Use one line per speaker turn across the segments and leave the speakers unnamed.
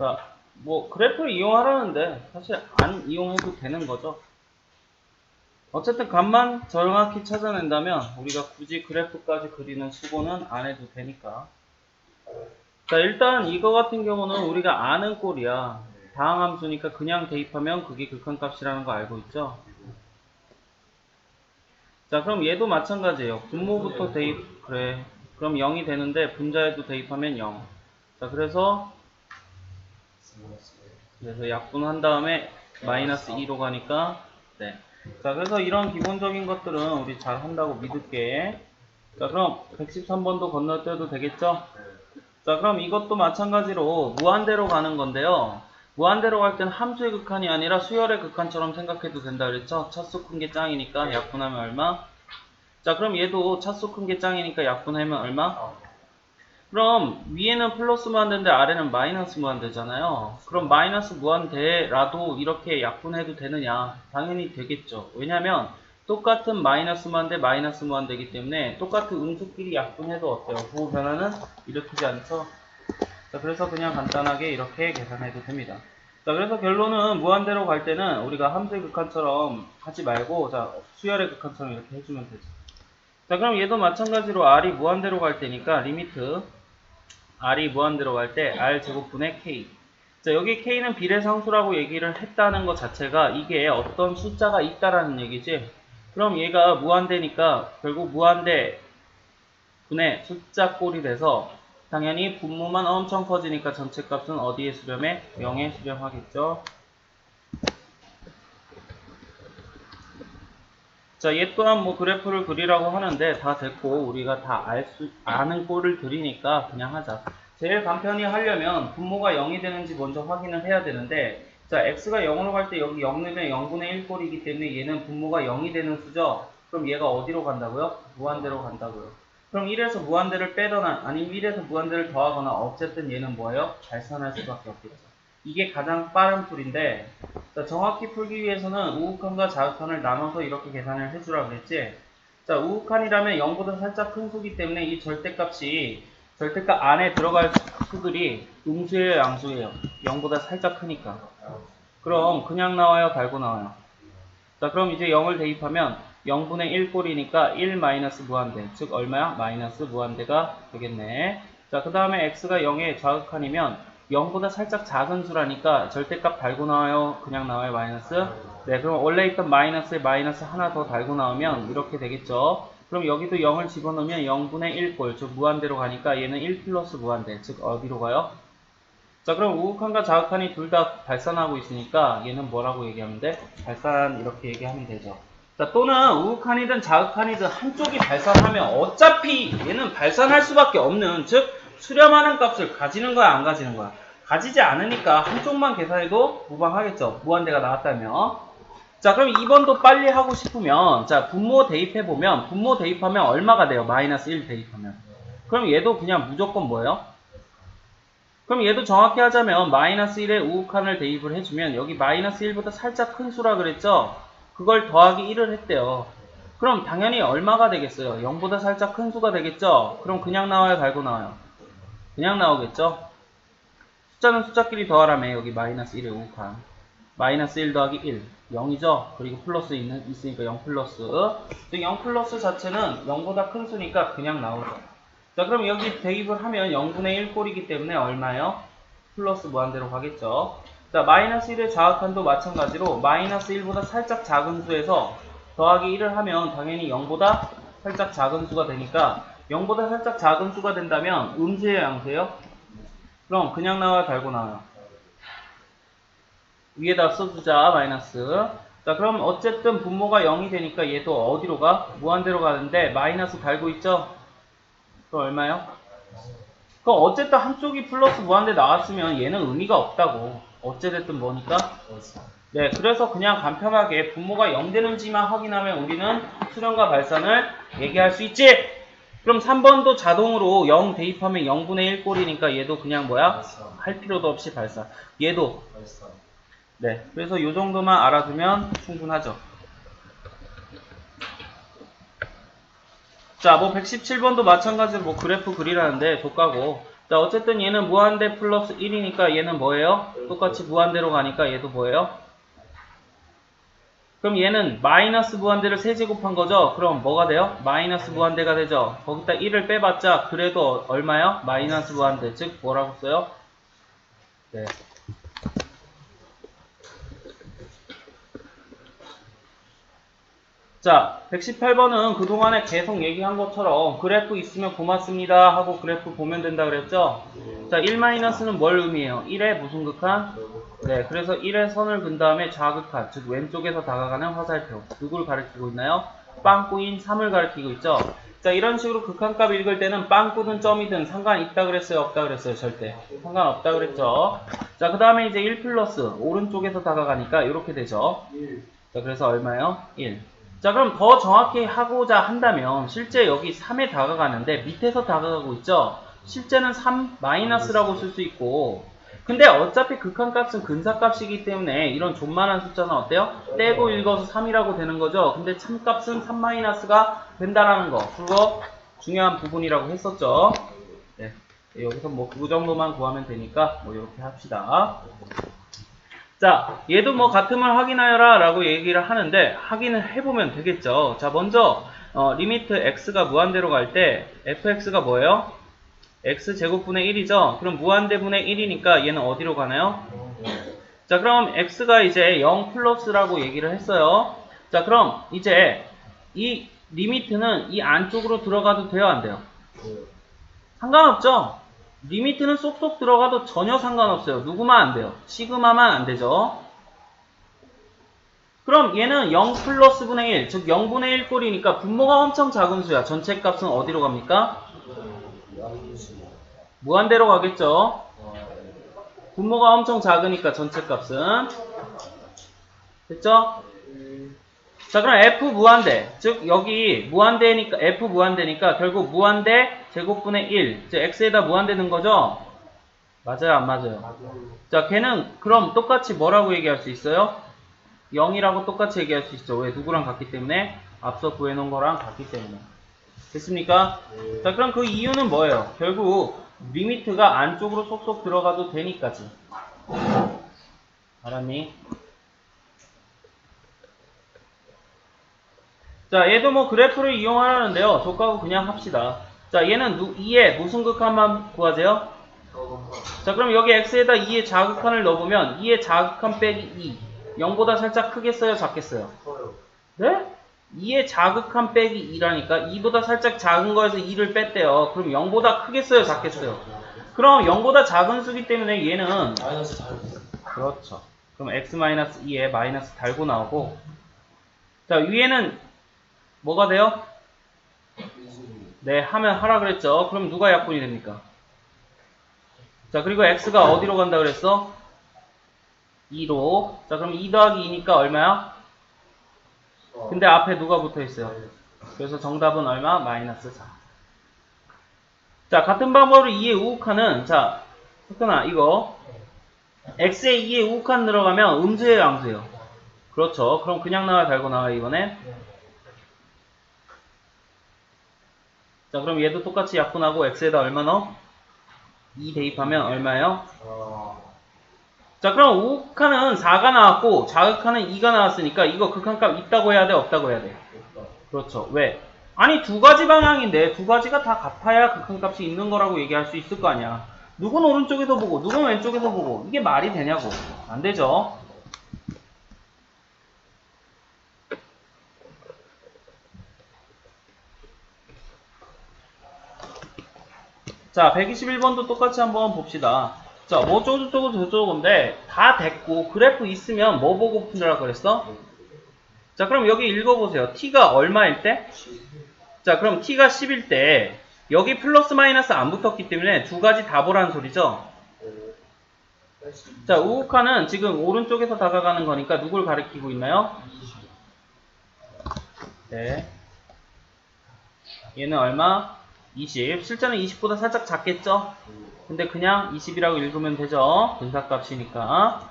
자, 뭐 그래프를 이용하라는데 사실 안 이용해도 되는 거죠. 어쨌든 값만 정확히 찾아낸다면 우리가 굳이 그래프까지 그리는 수고는 안 해도 되니까. 자, 일단 이거 같은 경우는 우리가 아는 꼴이야. 다항함수니까 그냥 대입하면 그게 극한값이라는 거 알고 있죠? 자, 그럼 얘도 마찬가지예요. 분모부터 대입, 그래. 그럼 0이 되는데 분자에도 대입하면 0. 자, 그래서 그래서 약분한 다음에 마이너스 2로 가니까 네. 자 그래서 이런 기본적인 것들은 우리 잘 한다고 믿을게. 자 그럼 113번도 건너뛰어도 되겠죠? 자 그럼 이것도 마찬가지로 무한대로 가는 건데요. 무한대로 갈 때는 함수의 극한이 아니라 수열의 극한처럼 생각해도 된다 그랬죠? 차수 큰 게 짱이니까 약분하면 얼마? 자 그럼 얘도 차수 큰 게 짱이니까 약분하면 얼마 그럼 위에는 플러스 무한대인데 아래는 마이너스 무한대잖아요. 그럼 마이너스 무한대라도 이렇게 약분해도 되느냐? 당연히 되겠죠. 왜냐면 똑같은 마이너스 무한대 마이너스 무한대이기 때문에 똑같은 음수끼리 약분해도 어때요? 부호 변화는 일으키지 않죠? 자 그래서 그냥 간단하게 이렇게 계산해도 됩니다. 자 그래서 결론은 무한대로 갈 때는 우리가 함수의 극한처럼 하지 말고 자 수열의 극한처럼 이렇게 해주면 되죠. 자 그럼 얘도 마찬가지로 r이 무한대로 갈 때니까 리미트 r이 무한대로 갈때 r 제곱분의 k. 자 여기 k는 비례상수라고 얘기를 했다는 것 자체가 이게 어떤 숫자가 있다라는 얘기지? 그럼 얘가 무한대니까 결국 무한대 분의 숫자 꼴이 돼서 당연히 분모만 엄청 커지니까 전체 값은 어디에 수렴해? 0에 수렴하겠죠 자, 얘 또한 뭐 그래프를 그리라고 하는데 다 됐고 우리가 다 알 수, 아는 꼴을 그리니까 그냥 하자. 제일 간편히 하려면 분모가 0이 되는지 먼저 확인을 해야 되는데 자, x가 0으로 갈 때 여기 0이면 0분의 1꼴이기 때문에 얘는 분모가 0이 되는 수죠. 그럼 얘가 어디로 간다고요? 무한대로 간다고요. 그럼 1에서 무한대를 빼거나 아니면 1에서 무한대를 더하거나 어쨌든 얘는 뭐예요? 발산할 수밖에 없겠죠. 이게 가장 빠른 풀인데 자, 정확히 풀기 위해서는 우극한과 자극한을 나눠서 이렇게 계산을 해주라 그랬지. 자, 우극한이라면 0보다 살짝 큰 수기 때문에 이 절대값이 절대값 안에 들어갈 수들이 음수예요, 양수예요. 0보다 살짝 크니까. 그럼 그냥 나와요, 달고 나와요. 자, 그럼 이제 0을 대입하면 0분의 1꼴이니까 1 마이너스 무한대. 즉 얼마야? 마이너스 무한대가 되겠네. 자, 그 다음에 x가 0의 좌극한이면 0보다 살짝 작은 수라니까 절대값 달고 나와요? 그냥 나와요? 마이너스? 네, 그럼 원래 있던 마이너스에 마이너스 하나 더 달고 나오면 이렇게 되겠죠? 그럼 여기도 0을 집어넣으면 0분의 1꼴, 즉 무한대로 가니까 얘는 1 플러스 무한대, 즉 어디로 가요? 자, 그럼 우극한과 자극한이 둘 다 발산하고 있으니까 얘는 뭐라고 얘기하면 돼? 발산 이렇게 얘기하면 되죠. 자, 또는 우극한이든 자극한이든 한쪽이 발산하면 어차피 얘는 발산할 수밖에 없는, 즉 수렴하는 값을 가지는 거야, 안 가지는 거야? 가지지 않으니까 한쪽만 계산해도 무방하겠죠. 무한대가 나왔다면. 자, 그럼 2번도 빨리 하고 싶으면, 자, 분모 대입해보면, 분모 대입하면 얼마가 돼요? 마이너스 1 대입하면. 그럼 얘도 그냥 무조건 뭐예요? 그럼 얘도 정확히 하자면, 마이너스 1에 우극한을 대입을 해주면, 여기 마이너스 1보다 살짝 큰 수라 그랬죠? 그걸 더하기 1을 했대요. 그럼 당연히 얼마가 되겠어요? 0보다 살짝 큰 수가 되겠죠? 그럼 그냥 나와요? 달고 나와요? 그냥 나오겠죠? 숫자는 숫자끼리 더하라며 여기 마이너스 1에 우극한 마이너스 1 더하기 1 0이죠? 그리고 플러스 있는, 있으니까 0 플러스 0 플러스 자체는 0보다 큰 수니까 그냥 나오죠 자 그럼 여기 대입을 하면 0분의 1 꼴이기 때문에 얼마요? 플러스 무한대로 가겠죠 자 마이너스 1의 좌극한도 마찬가지로 마이너스 1보다 살짝 작은 수에서 더하기 1을 하면 당연히 0보다 살짝 작은 수가 되니까 0보다 살짝 작은 수가 된다면 음수예요, 양수예요? 그럼 그냥 나와요, 달고 나와요? 위에다 써주자, 마이너스. 자, 그럼 어쨌든 분모가 0이 되니까 얘도 어디로 가? 무한대로 가는데 마이너스 달고 있죠? 그럼 얼마요? 그럼 어쨌든 한쪽이 플러스 무한대 나왔으면 얘는 의미가 없다고. 어찌됐든 뭐니까? 네, 그래서 그냥 간편하게 분모가 0 되는지만 확인하면 우리는 수렴과 발산을 얘기할 수 있지? 그럼 3번도 자동으로 0 대입하면 0분의 1꼴이니까 얘도 그냥 뭐야? 할 필요도 없이 발산. 얘도. 네. 그래서 이 정도만 알아두면 충분하죠. 자, 뭐 117번도 마찬가지로 뭐 그래프 그리라는데 족가고. 자, 어쨌든 얘는 무한대 플러스 1이니까 얘는 뭐예요? 똑같이 무한대로 가니까 얘도 뭐예요? 그럼 얘는 마이너스 무한대를 세제곱한 거죠? 그럼 뭐가 돼요? 마이너스 무한대가 되죠? 거기다 1을 빼봤자 그래도 얼마요? 마이너스 무한대. 즉 뭐라고 써요? 네. 자, 118번은 그동안에 계속 얘기한 것처럼 그래프 있으면 고맙습니다 하고 그래프 보면 된다 그랬죠? 자, 1-는 뭘 의미해요? 1의 무슨 극한? 네, 그래서 1의 선을 근 다음에 좌극한, 즉 왼쪽에서 다가가는 화살표. 누굴 가리키고 있나요? 빵꾸인 3을 가리키고 있죠? 자, 이런 식으로 극한값 읽을 때는 빵꾸든 점이든 상관 있다 그랬어요? 없다 그랬어요? 절대. 상관없다 그랬죠? 자, 그 다음에 이제 1 플러스, 오른쪽에서 다가가니까 이렇게 되죠? 자, 그래서 얼마요? 1. 자, 그럼 더 정확히 하고자 한다면 실제 여기 3에 다가가는데 밑에서 다가가고 있죠? 실제는 3 마이너스라고 쓸 수 있고 근데 어차피 극한값은 근사값이기 때문에 이런 존만한 숫자는 어때요? 떼고 읽어서 3이라고 되는 거죠. 근데 참값은 3 마이너스가 된다라는 거. 그거 중요한 부분이라고 했었죠. 네. 여기서 뭐 그 정도만 구하면 되니까 뭐 이렇게 합시다. 자, 얘도 뭐 같음을 확인하여라 라고 얘기를 하는데 확인을 해보면 되겠죠. 자, 먼저 어, 리미트 x가 무한대로 갈 때 fx가 뭐예요? x제곱분의 1이죠. 그럼 무한대분의 1이니까 얘는 어디로 가나요? 자, 그럼 x가 이제 0 플러스라고 얘기를 했어요. 자, 그럼 이제 이 리미트는 이 안쪽으로 들어가도 돼요, 안 돼요? 상관없죠? 리미트는 쏙쏙 들어가도 전혀 상관없어요. 누구만 안 돼요? 시그마만 안 되죠. 그럼 얘는 0 플러스 분의 1, 즉 0분의 1 꼴이니까 분모가 엄청 작은 수야. 전체 값은 어디로 갑니까? 무한대로 가겠죠. 분모가 엄청 작으니까 전체 값은 됐죠? 자 그럼 f 무한대 즉 여기 무한대니까 f 무한대니까 결국 무한대 제곱분의 1 즉 x에다 무한대는 거죠? 맞아요 안 맞아요? 자 걔는 그럼 똑같이 뭐라고 얘기할 수 있어요? 0이라고 똑같이 얘기할 수 있죠 왜 누구랑 같기 때문에 앞서 구해놓은 거랑 같기 때문에 됐습니까? 자 그럼 그 이유는 뭐예요? 결국 리미트가 안쪽으로 쏙쏙 들어가도 되니까지 알았니? 자, 얘도 뭐 그래프를 이용하라는데요. 조가고 그냥 합시다. 자, 얘는 누, 2에 무슨 극한만 구하세요? 자, 그럼 여기 x에다 2의 자극한을 넣어보면 2의 자극한 빼기 2. 0보다 살짝 크겠어요? 작겠어요? 네? 2의 자극한 빼기 2라니까 2보다 살짝 작은 거에서 2를 뺐대요. 그럼 0보다 크겠어요? 작겠어요? 그럼 0보다 작은 수기 때문에 얘는 그렇죠. 그럼 x-2에 마이너스 달고 나오고 자 위에는 뭐가 돼요? 네 하면 하라 그랬죠. 그럼 누가 약분이 됩니까? 자 그리고 x가 어디로 간다 그랬어? 2로 자 그럼 2 더하기 2니까 얼마야? 근데 앞에 누가 붙어 있어요? 그래서 정답은 얼마? 마이너스 4. 자 같은 방법으로 2의 우극한은 자 석현아 이거 x에 2의 우극한 들어가면 음수예요 양수예요? 그렇죠. 그럼 그냥 나와 달고 나와 이번엔 자 그럼 얘도 똑같이 약분하고 x에다 얼마 넣어? 2 대입하면 얼마예요? 자 그럼 우극한은 4가 나왔고 자극한은 2가 나왔으니까 이거 극한값 있다고 해야 돼 없다고 해야 돼? 그렇죠. 왜? 아니 두 가지 방향인데 두 가지가 다 같아야 극한값이 있는 거라고 얘기할 수 있을 거 아니야. 누군 오른쪽에서 보고 누군 왼쪽에서 보고 이게 말이 되냐고. 안 되죠. 자, 121번도 똑같이 한번 봅시다. 자, 뭐 어쩌고저쩌고 저쩌고인데 다 됐고 그래프 있으면 뭐 보고 푸느라 그랬어? 자, 그럼 여기 읽어보세요. t가 얼마일 때? 자, 그럼 t가 10일 때 여기 플러스 마이너스 안 붙었기 때문에 두 가지 다 보라는 소리죠? 자, 우극한은 지금 오른쪽에서 다가가는 거니까 누굴 가리키고 있나요? 네. 얘는 얼마? 20. 실제는 20보다 살짝 작겠죠? 근데 그냥 20이라고 읽으면 되죠? 분사값이니까.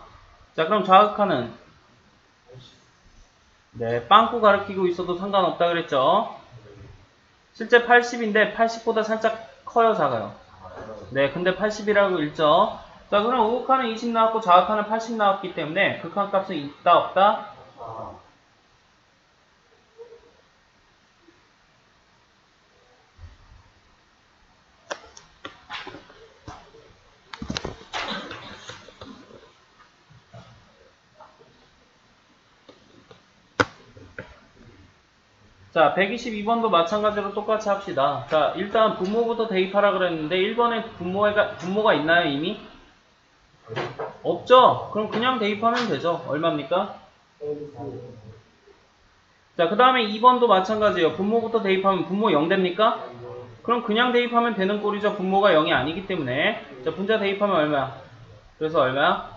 자, 그럼 좌극한은? 네, 빵꾸 가리키고 있어도 상관없다 그랬죠? 실제 80인데 80보다 살짝 커요, 작아요? 네, 근데 80이라고 읽죠. 자, 그럼 우극한은 20 나왔고 좌극한은 80 나왔기 때문에 극한 값은 있다 없다? 자, 122번도 마찬가지로 똑같이 합시다. 자, 일단 분모부터 대입하라 그랬는데 1번에 분모가, 분모가 있나요, 이미? 없죠? 그럼 그냥 대입하면 되죠. 얼마입니까? 자, 그 다음에 2번도 마찬가지예요. 분모부터 대입하면 분모 0 됩니까? 그럼 그냥 대입하면 되는 꼴이죠. 분모가 0이 아니기 때문에. 자, 분자 대입하면 얼마야? 그래서 얼마야?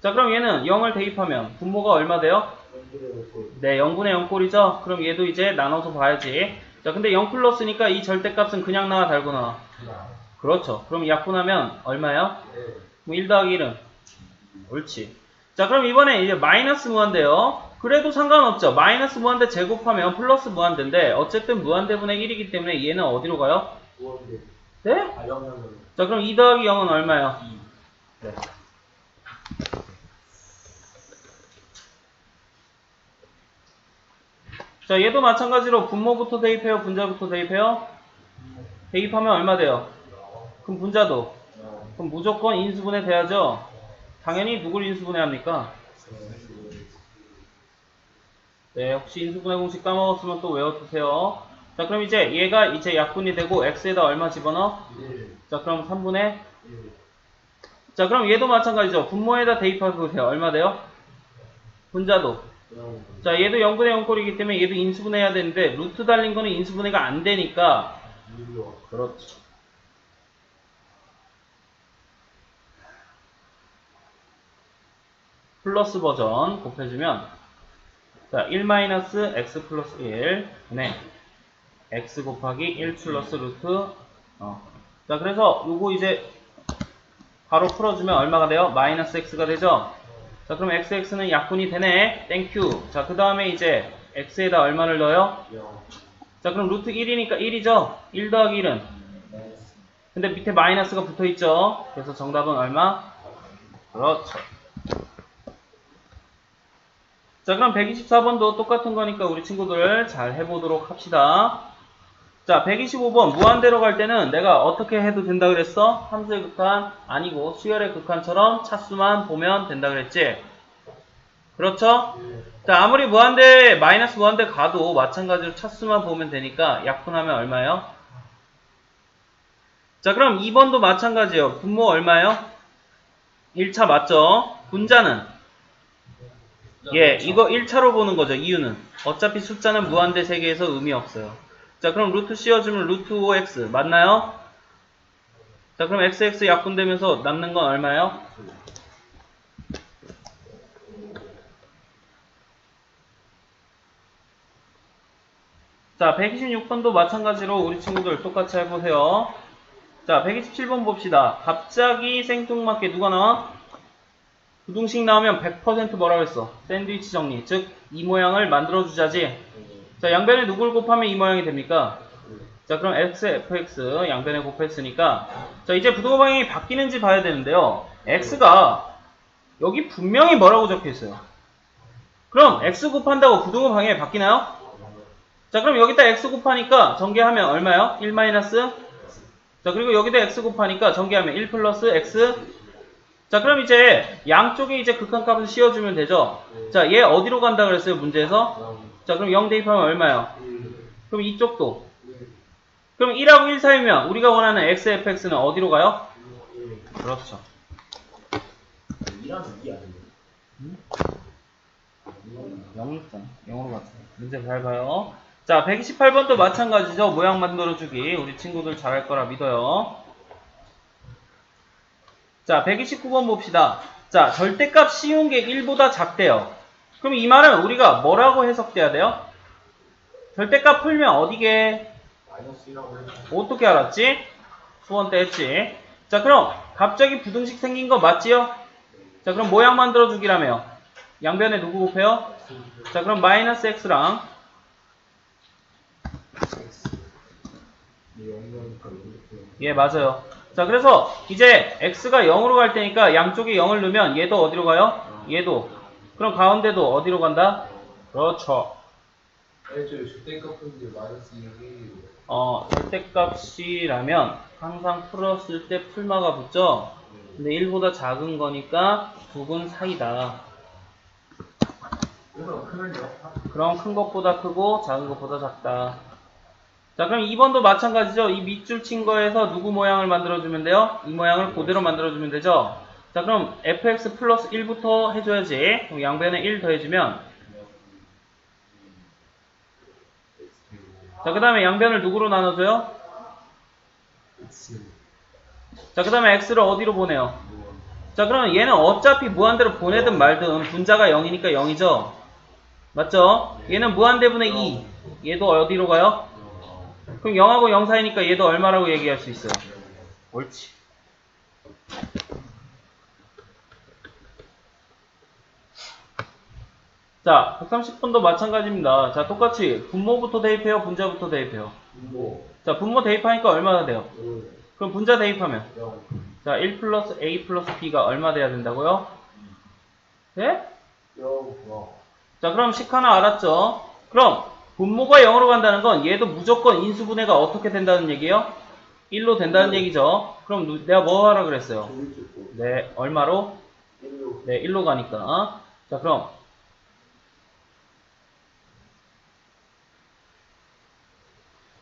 자, 그럼 얘는 0을 대입하면 분모가 얼마 돼요? 네, 0분의 0 꼴이죠? 그럼 얘도 이제 나눠서 봐야지. 자, 근데 0 플러스니까 이 절대값은 그냥 나와 달고 나와. 그렇죠. 그럼 약분하면 얼마요? 뭐1 더하기 1은? 옳지. 자, 그럼 이번에 이제 마이너스 무한대요. 그래도 상관없죠. 마이너스 무한대 제곱하면 플러스 무한대인데 어쨌든 무한대분의 1이기 때문에 얘는 어디로 가요? 네? 자, 그럼 2 더하기 0은 얼마요? 네. 자, 얘도 마찬가지로 분모부터 대입해요? 분자부터 대입해요? 대입하면 얼마 돼요? 그럼 분자도? 그럼 무조건 인수분해 돼야죠? 당연히 누굴 인수분해 합니까? 네, 혹시 인수분해 공식 까먹었으면 또 외워두세요. 자, 그럼 이제 얘가 이제 약분이 되고 x에다 얼마 집어넣어? 자, 그럼 3분의 자, 그럼 얘도 마찬가지죠. 분모에다 대입해 보세요. 얼마 돼요? 분자도. 자, 얘도 0분의 0꼴이기 때문에 얘도 인수분해해야 되는데 루트 달린 거는 인수분해가 안 되니까 그렇죠. 플러스 버전 곱해주면 자, 1 x 플러스 1 분의 x 곱하기 1 플러스 루트 어. 자, 그래서 요거 이제 바로 풀어주면 얼마가 돼요? 마이너스 x가 되죠? 자, 그럼 xx는 약분이 되네. 땡큐. 자, 그 다음에 이제 x에다 얼마를 넣어요? 자, 그럼 루트 1이니까 1이죠? 1 더하기 1은? 근데 밑에 마이너스가 붙어 있죠? 그래서 정답은 얼마? 그렇죠. 자, 그럼 124번도 똑같은 거니까 우리 친구들 잘 해보도록 합시다. 자, 125번 무한대로 갈 때는 내가 어떻게 해도 된다 그랬어? 함수의 극한 아니고 수열의 극한처럼 차수만 보면 된다 그랬지? 그렇죠? 자, 아무리 무한대, 마이너스 무한대 가도 마찬가지로 차수만 보면 되니까 약분하면 얼마예요? 자, 그럼 2번도 마찬가지예요. 분모 얼마예요? 1차 맞죠? 분자는? 예, 이거 1차로 보는 거죠. 이유는 어차피 숫자는 무한대 세계에서 의미 없어요. 자, 그럼 루트 씌워주면 루트 5x 맞나요? 자, 그럼 xx 약분되면서 남는 건 얼마예요? 자, 126번도 마찬가지로 우리 친구들 똑같이 해보세요. 자, 127번 봅시다. 갑자기 생뚱맞게 누가 나와? 부등식 나오면 100% 뭐라고 했어? 샌드위치 정리. 즉, 이 모양을 만들어주자지. 자, 양변에 누굴 곱하면 이 모양이 됩니까? 자, 그럼 x, fx 양변에 곱했으니까 자, 이제 부등호 방향이 바뀌는지 봐야 되는데요. x가 여기 분명히 뭐라고 적혀 있어요? 그럼 x 곱한다고 부등호 방향이 바뀌나요? 자, 그럼 여기다 x 곱하니까 전개하면 얼마요? 1 마이너스 자, 그리고 여기다 x 곱하니까 전개하면 1 플러스 x 자, 그럼 이제 양쪽에 이제 극한값을 씌워주면 되죠? 자, 얘 어디로 간다 그랬어요, 문제에서? 자, 그럼 0 대입하면 얼마요? 그럼 이쪽도. 그럼 1하고 1 사이면 우리가 원하는 x, fx는 어디로 가요? 그렇죠. 0 있잖아. 0으로 갔어. 문제 잘 봐요. 자, 128번도 마찬가지죠. 모양 만들어주기. 우리 친구들 잘할 거라 믿어요. 자, 129번 봅시다. 자, 절대값 씌운 게 1보다 작대요. 그럼 이 말은 우리가 뭐라고 해석돼야 돼요? 절대값 풀면 어디게? 어떻게 알았지? 수원 때 했지. 자, 그럼 갑자기 부등식 생긴 거 맞지요? 자, 그럼 모양 만들어 주기라며. 양변에 누구 곱해요? 자, 그럼 마이너스 x랑 예, 맞아요. 자, 그래서 이제 x가 0으로 갈 테니까 양쪽에 0을 넣으면 얘도 어디로 가요? 얘도. 그럼 가운데도 어디로 간다? 그렇죠.
저 주택값인데 마이너스 1이
어, 절대값이라면 항상 풀었을 때 풀마가 붙죠? 근데 1보다 작은 거니까 두근 사이다.
그래서 크면요?
그럼 큰 것보다 크고 작은 것보다 작다. 자, 그럼 2번도 마찬가지죠. 이 밑줄 친 거에서 누구 모양을 만들어주면 돼요? 이 모양을 그대로 만들어주면 되죠. 자, 그럼 fx 플러스 1부터 해줘야지. 그럼 양변에 1 더해주면 자, 그 다음에 양변을 누구로 나눠줘요? 자, 그 다음에 x를 어디로 보내요? 자, 그러면 얘는 어차피 무한대로 보내든 말든 분자가 0이니까 0이죠? 맞죠? 얘는 무한대분의 2. 얘도 어디로 가요? 그럼 0하고 0 사이니까 얘도 얼마라고 얘기할 수 있어요? 옳지. 자, 130번도 마찬가지입니다. 자, 똑같이 분모부터 대입해요? 분자부터 대입해요?
분모
자, 분모 대입하니까 얼마나 돼요?
0
그럼 분자 대입하면?
0
자, 1 플러스 a 플러스 b가 얼마 돼야 된다고요? 네?
0 0
자, 그럼 식 하나 알았죠? 그럼 분모가 0으로 간다는 건 얘도 무조건 인수분해가 어떻게 된다는 얘기예요? 1로 된다는 얘기죠. 그럼 누- 내가 뭐 하라 그랬어요? 네, 얼마로?
1로
네, 1로 가니까. 자, 그럼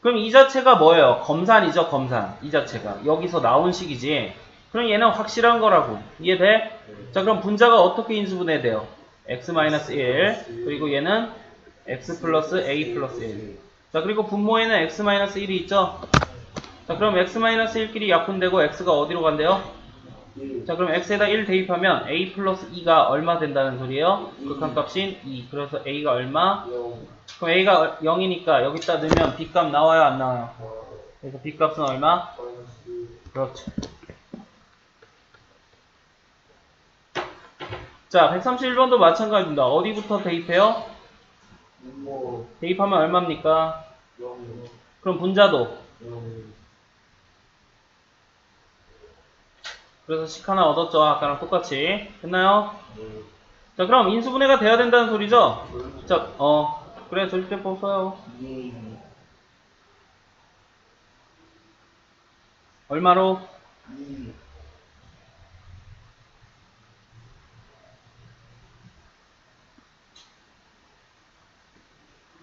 그럼 이 자체가 뭐예요? 검산이죠, 검산. 이 자체가. 여기서 나온 식이지. 그럼 얘는 확실한 거라고. 이해돼? 자, 그럼 분자가 어떻게 인수분해돼요? x-1 그리고 얘는 x 플러스 a 플러스 1. 자, 그리고 분모에는 x-1이 있죠? 자, 그럼 x-1끼리 약분되고 x가 어디로 간대요?
1
자, 그럼 x에다 1 대입하면 a 플러스 2가 얼마 된다는 소리예요? 극한값인 2. 그래서 a가 얼마?
0
그럼 a가 0이니까 여기다 넣으면 b값 나와요, 안 나와요? 그래서 b값은 얼마? 그렇죠. 자, 131번도 마찬가지입니다. 어디부터 대입해요?
분모
대입하면 얼마입니까?
0
그럼 분자도. 그래서 식 하나 얻었죠. 아까랑 똑같이. 됐나요? 자, 그럼 인수분해가 돼야 된다는 소리죠? 자, 어, 그래, 조립대법 써요.
2
얼마로?
2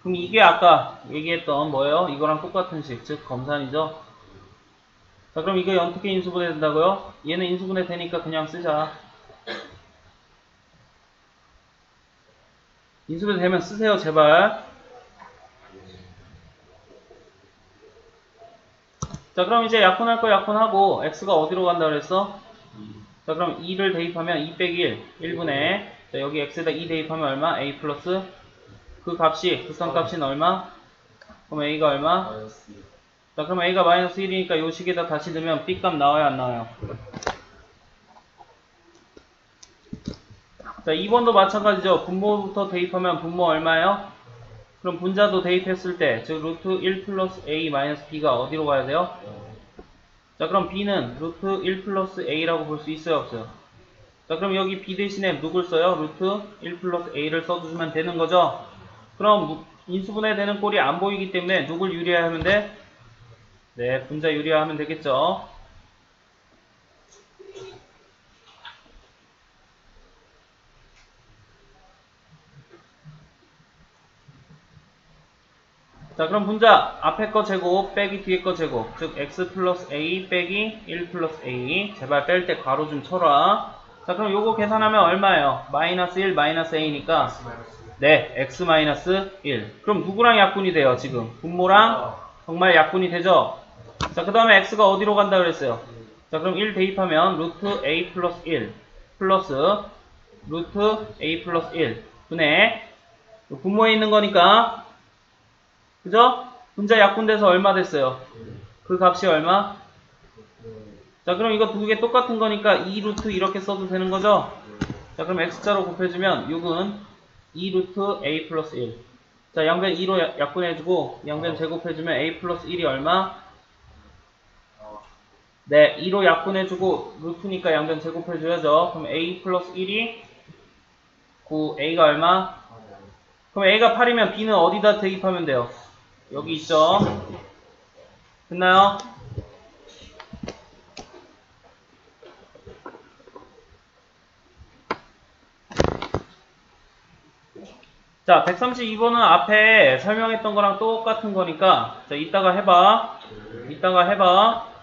그럼 이게 아까 얘기했던 뭐예요? 이거랑 똑같은 식, 즉 검산이죠? 자, 그럼 이거 어떻게 인수분해 된다고요? 얘는 인수분해 되니까 그냥 쓰자. 인수분해 되면 쓰세요, 제발. 자, 그럼 이제 약분할 거 약분하고, x가 어디로 간다 그랬어? 자, 그럼 2를 대입하면 2 빼기 1, 1분의, 자, 여기 x에다 2 대입하면 얼마? a 플러스 그 값이, 극한값인 얼마? 그럼 a가 얼마? 자, 그럼 a가 마이너스 1이니까 요 식에다 다시 넣으면 b값 나와요, 안 나와요? 자, 2번도 마찬가지죠. 분모부터 대입하면 분모 얼마예요? 그럼 분자도 대입했을 때, 즉, 루트 1 플러스 a 마이너스 b가 어디로 가야 돼요? 자, 그럼 b는 루트 1 플러스 a라고 볼 수 있어요, 없어요? 자, 그럼 여기 b 대신에 누굴 써요? 루트 1 플러스 a를 써주면 되는 거죠? 그럼 무- 인수분해 되는 꼴이 안 보이기 때문에 누굴 유리화하면 돼? 네, 분자 유리화하면 되겠죠? 자, 그럼 분자 앞에 거 제곱 빼기 뒤에 거 제곱 즉 x 플러스 a 빼기 1 플러스 a 제발 뺄때 가로 좀 쳐라 자, 그럼 요거 계산하면 얼마예요? 마이너스 1 마이너스 a니까 네, x 마이너스 1 그럼 누구랑 약분이 돼요 지금? 분모랑 정말 약분이 되죠? 자, 그 다음에 x가 어디로 간다 그랬어요? 자, 그럼 1 대입하면 루트 a 플러스 1 플러스 루트 a 플러스 1 분의 분모에 있는 거니까 그죠? 분자 약분돼서 얼마 됐어요? 그 값이 얼마? 자, 그럼 이거 두 개 똑같은 거니까 2 루트 이렇게 써도 되는 거죠? 자, 그럼 x자로 곱해주면 6은 2 루트 a 플러스 1. 자, 양변 2로 약분해주고 양변 제곱해주면 a 플러스 1이 얼마? 네, 2로 약분해주고 루트니까 양변 제곱해줘야죠. 그럼 a 플러스 1이 9, a가 얼마? 그럼 a가 8이면 b는 어디다 대입하면 돼요? 여기 있죠. 됐나요? 자, 132번은 앞에 설명했던 거랑 똑같은 거니까 자, 이따가 해봐. 이따가 해봐.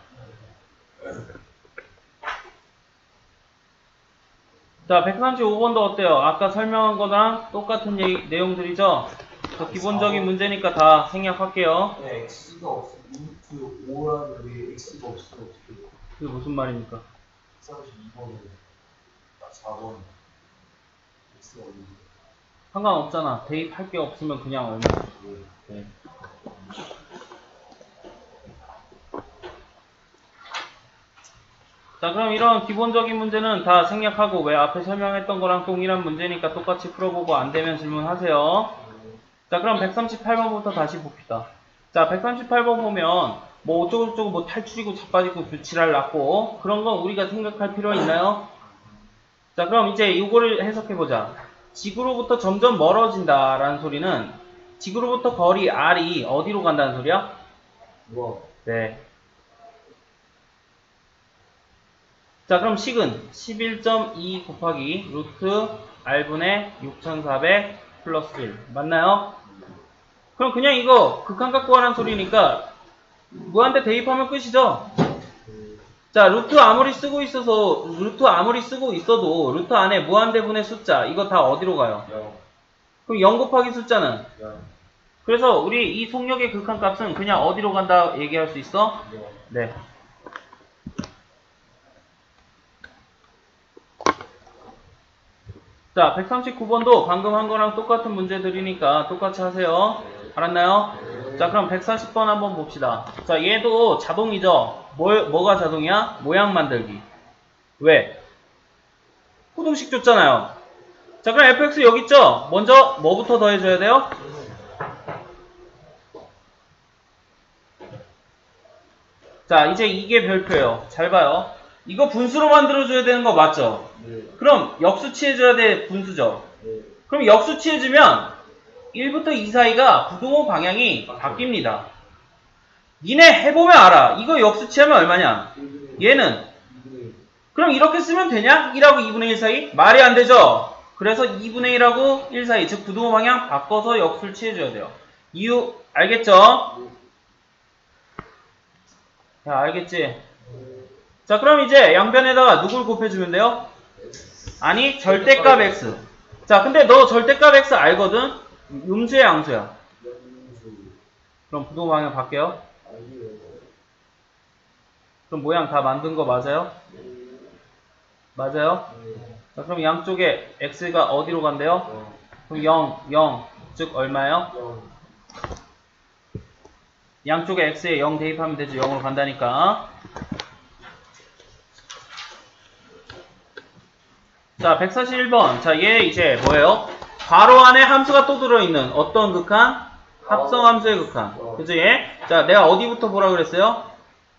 자, 135번도 어때요? 아까 설명한 거랑 똑같은 얘기- 내용들이죠? 저 기본적인 문제니까 다 생략할게요.
네, x가 없어. 루트 5라는 왜 x가 없어? 어떻게?
그게 무슨 말입니까?
32번은 딱 4번. x가 없는데.
상관없잖아. 대입할 게 없으면 그냥 얼마. 네. 자, 그럼 이런 기본적인 문제는 다 생략하고 왜 앞에 설명했던 거랑 동일한 문제니까 똑같이 풀어보고 안 되면 질문하세요. 자, 그럼 138번부터 다시 봅시다. 자, 138번 보면 뭐 어쩌고저쩌고 뭐 탈출이고 자빠지고 교칠할 났고 그런 건 우리가 생각할 필요 있나요? 자, 그럼 이제 이거를 해석해보자. 지구로부터 점점 멀어진다 라는 소리는 지구로부터 거리 r이 어디로 간다는 소리야?
우와.
네. 자, 그럼 식은 11.2 곱하기 루트 r분의 6400 플러스 1 맞나요? 그럼 그냥 이거 극한각 구하라는 소리니까 무한대 대입하면 끝이죠? 자, 루트 아무리 쓰고 있어서 루트 아무리 쓰고 있어도 루트 안에 무한대분의 숫자 이거 다 어디로 가요?
야,
그럼 0 곱하기 숫자는
야,
그래서 우리 이 속력의 극한값은 그냥 어디로 간다 얘기할 수 있어?
야.
네. 자, 139번도 방금 한 거랑 똑같은 문제들이니까 똑같이 하세요. 알았나요? 자, 그럼 140번 한번 봅시다. 자, 얘도 자동이죠? 뭐, 뭐가 자동이야? 모양 만들기. 왜? 호동식 줬잖아요. 자, 그럼 fx 여기 있죠? 먼저 뭐부터 더해줘야 돼요? 자, 이제 이게 별표예요. 잘 봐요. 이거 분수로 만들어줘야 되는 거 맞죠?
네,
그럼 역수치해줘야 돼 분수죠.
네.
그럼 역수치해주면 1부터 2 사이가 부동호 방향이 바뀝니다. 니네 해보면 알아. 이거 역수치하면 얼마냐? 얘는 그럼 이렇게 쓰면 되냐? 1하고 2분의 1 사이? 말이 안 되죠? 그래서 2분의 1하고 1 사이, 즉 부동호 방향 바꿔서 역수를 취해줘야 돼요. 이유 알겠죠? 야 알겠지? 자 그럼 이제 양변에다가 누굴 곱해주면 돼요? 아니 절대값 x 자 근데 너 절대값 x 알거든? 음수야 양수야 그럼 부동호 방향 바뀌어요? 그럼 모양 다 만든 거 맞아요? 맞아요? 자, 그럼 양쪽에 x가 어디로 간대요? 그럼 0, 0, 즉 얼마예요? 양쪽에 x에 0 대입하면 되죠. 0으로 간다니까. 자, 141번. 자, 얘 이제 뭐예요? 괄호 안에 함수가 또 들어있는 어떤 극한? 합성 함수의 극한. 그죠, 얘? 자, 내가 어디부터 보라 그랬어요?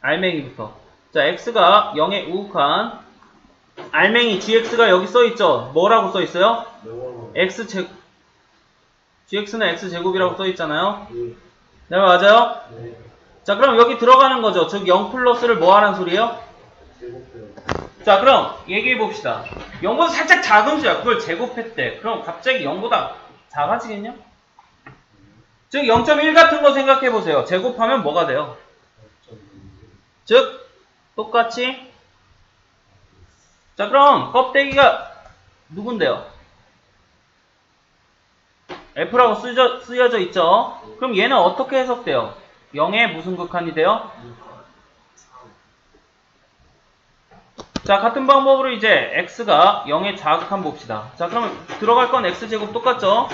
알맹이부터. 자, x가 0에 우극한 알맹이 gx가 여기 써있죠? 뭐라고 써있어요? x 제 gx는 x 제곱이라고 써있잖아요. 네 맞아요? 자 그럼 여기 들어가는 거죠. 즉 0 플러스를 뭐 하는 소리예요? 자 그럼 얘기해 봅시다. 0보다 살짝 작은 수야. 그걸 제곱했대. 그럼 갑자기 0보다 작아지겠냐? 즉 0.1 같은 거 생각해 보세요. 제곱하면 뭐가 돼요? 즉 똑같이 자 그럼 껍데기가 누군데요? F라고 쓰여져, 있죠? 그럼 얘는 어떻게 해석돼요? 0의 무슨 극한이 돼요? 자 같은 방법으로 이제 x가 0의 좌극한 봅시다. 자 그러면 들어갈 건 x제곱 똑같죠?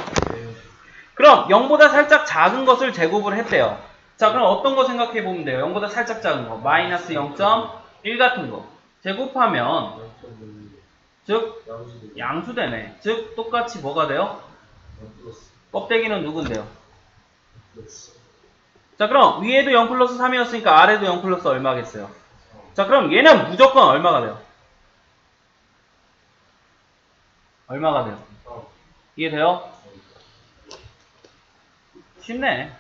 그럼 0보다 살짝 작은 것을 제곱을 했대요. 자 그럼 어떤 거 생각해 보면 돼요? 0보다 살짝 작은 거 마이너스 0.1 같은 거 제곱하면 즉 양수되네. 즉 똑같이 뭐가 돼요? 껍데기는 누군데요? 자 그럼 위에도 0 플러스 3이었으니까 아래도 0 플러스 얼마겠어요? 자, 그럼 얘는 무조건 얼마가 돼요? 얼마가 돼요? 이해돼요? 쉽네.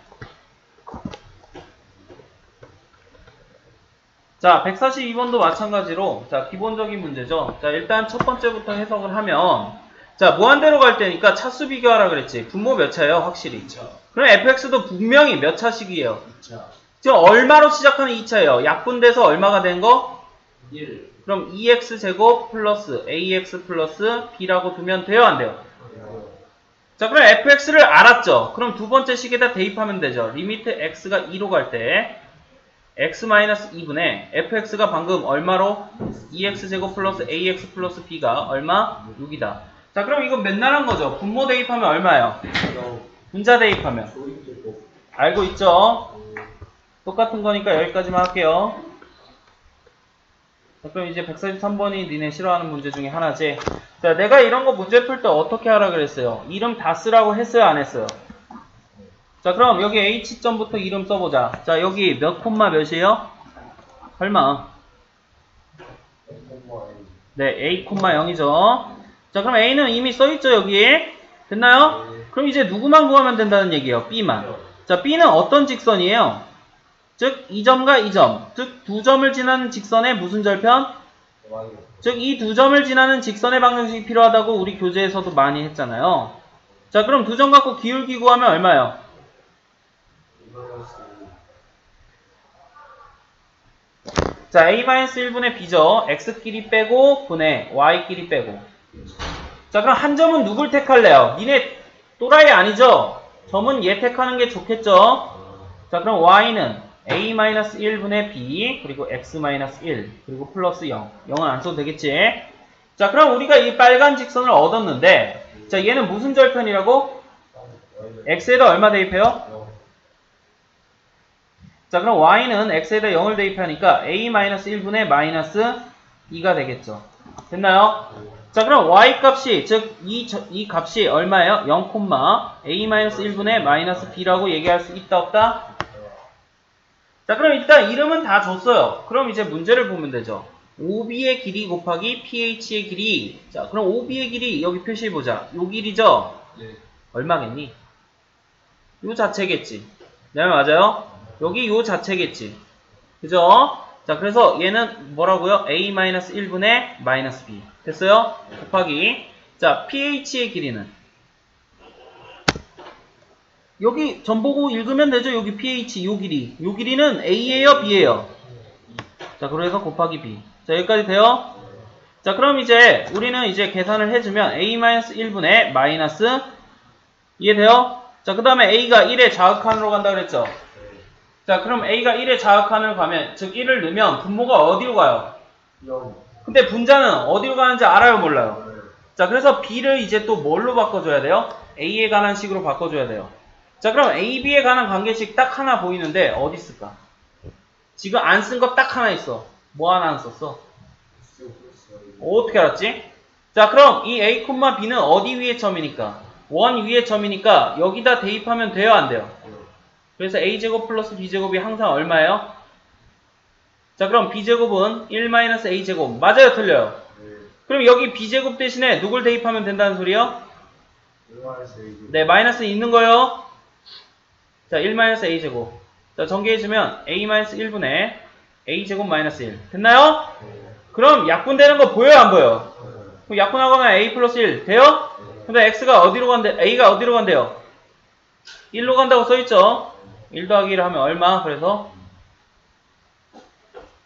자, 142번도 마찬가지로, 자, 기본적인 문제죠. 자, 일단 첫 번째부터 해석을 하면, 자, 무한대로 갈 때니까 차수 비교하라 그랬지. 분모 몇 차예요, 확실히.
2차
그럼 fx도 분명히 몇 차씩이에요?
2차
지금 얼마로 시작하는 2차예요? 약분돼서 얼마가 된 거?
1
그럼 2x제곱 플러스 ax 플러스 b라고 두면 돼요, 안 돼요? 자, 그럼 fx를 알았죠? 그럼 두 번째 식에다 대입하면 되죠. 리미트 x가 2로 갈 때, x-2분의 fx가 방금 얼마로? 2x제곱 플러스 ax 플러스 b가 얼마? 6이다. 자, 그럼 이거 맨날 한 거죠. 분모 대입하면 얼마예요? 분자 대입하면. 알고 있죠? 똑같은 거니까 여기까지만 할게요. 자, 그럼 이제 143번이 니네 싫어하는 문제 중에 하나지. 자, 내가 이런 거 문제 풀 때 어떻게 하라 그랬어요? 이름 다 쓰라고 했어요, 안 했어요? 자, 그럼 여기 H점부터 이름 써보자. 자, 여기 몇 콤마 몇이에요? 설마. 네, A 콤마 0이죠. 자, 그럼 A는 이미 써있죠, 여기에? 됐나요? 그럼 이제 누구만 구하면 된다는 얘기예요, B만. 자, B는 어떤 직선이에요? 즉, 이 점과 이 점. 즉, 두 점을 지나는 직선의 무슨 절편? 즉, 이 두 점을 지나는 직선의 방정식이 필요하다고 우리 교재에서도 많이 했잖아요. 자, 그럼 두 점 갖고 기울기 구하면 얼마예요? 자, a-1분의 b죠. x끼리 빼고 분의 y끼리 빼고. 자, 그럼 한 점은 누굴 택할래요? 니네 또라이 아니죠? 점은 얘 택하는 게 좋겠죠? 자, 그럼 y는 a-1분의 b 그리고 x-1 그리고 플러스 0. 0은 안 써도 되겠지? 자, 그럼 우리가 이 빨간 직선을 얻었는데 자, 얘는 무슨 절편이라고? x에다 얼마 대입해요? 자, 그럼 y는 x에다 0을 대입하니까 a-1분의 마이너스 2가 되겠죠. 됐나요? 자, 그럼 y 값이, 즉, 이, 저- 이 값이 얼마예요? 0, a-1분의 마이너스 b라고 얘기할 수 있다, 없다? 자, 그럼 일단 이름은 다 줬어요. 그럼 이제 문제를 보면 되죠. OB의 길이 곱하기 PH의 길이. 자, 그럼 OB의 길이 여기 표시해보자. 요 길이죠? 얼마겠니? 요 자체겠지. 네, 맞아요? 여기 요 자체겠지. 그죠? 자, 그래서 얘는 뭐라고요? a-1분의 마이너스 b. 됐어요? 곱하기. 자, pH의 길이는. 여기 점 보고 읽으면 되죠? 여기 pH, 요 길이. 요 길이는 a예요? b예요? 자, 그래서 곱하기 b. 자, 여기까지 돼요? 자, 그럼 이제 우리는 이제 계산을 해 주면 a-1분의 마이너스 이해돼요? 자, 그 다음에 a가 1의 자극한으로 간다 그랬죠? 자, 그럼 a가 1의 자극한을 가면, 즉 1을 넣으면 분모가 어디로 가요? 근데 분자는 어디로 가는지 알아요, 몰라요? 자, 그래서 b를 이제 또 뭘로 바꿔 줘야 돼요? a에 관한 식으로 바꿔 줘야 돼요. 자, 그럼 a, b에 관한 관계식 딱 하나 보이는데 어디 있을까? 지금 안 쓴 거 딱 하나 있어. 뭐 하나 안 썼어? 어떻게 알았지? 자, 그럼 이 a, b는 어디 위의 점이니까? 원 위의 점이니까 여기다 대입하면 돼요, 안 돼요? 그래서 a제곱 플러스 b제곱이 항상 얼마예요? 자, 그럼 b제곱은 1-a제곱. 맞아요, 틀려요? 그럼 여기 b제곱 대신에 누굴 대입하면 된다는 소리요? 네, 마이너스 있는 거요. 자, 1-a제곱. 자, 전개해주면 a-1분의 a제곱 마이너스 1. 됐나요? 그럼 약분되는 거 보여요, 안 보여요? 그럼 약분하거나 a 플러스 1 돼요? 근데 x가 어디로 간대? a가 어디로 간대요? 1로 간다고 써있죠? 1 더하기 1 하면 얼마? 그래서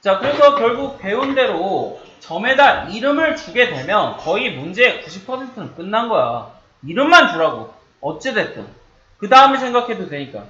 자 그래서 결국 배운 대로 점에다 이름을 주게 되면 거의 문제의 90%는 끝난 거야. 이름만 주라고. 어찌됐든. 그 다음에 생각해도 되니까.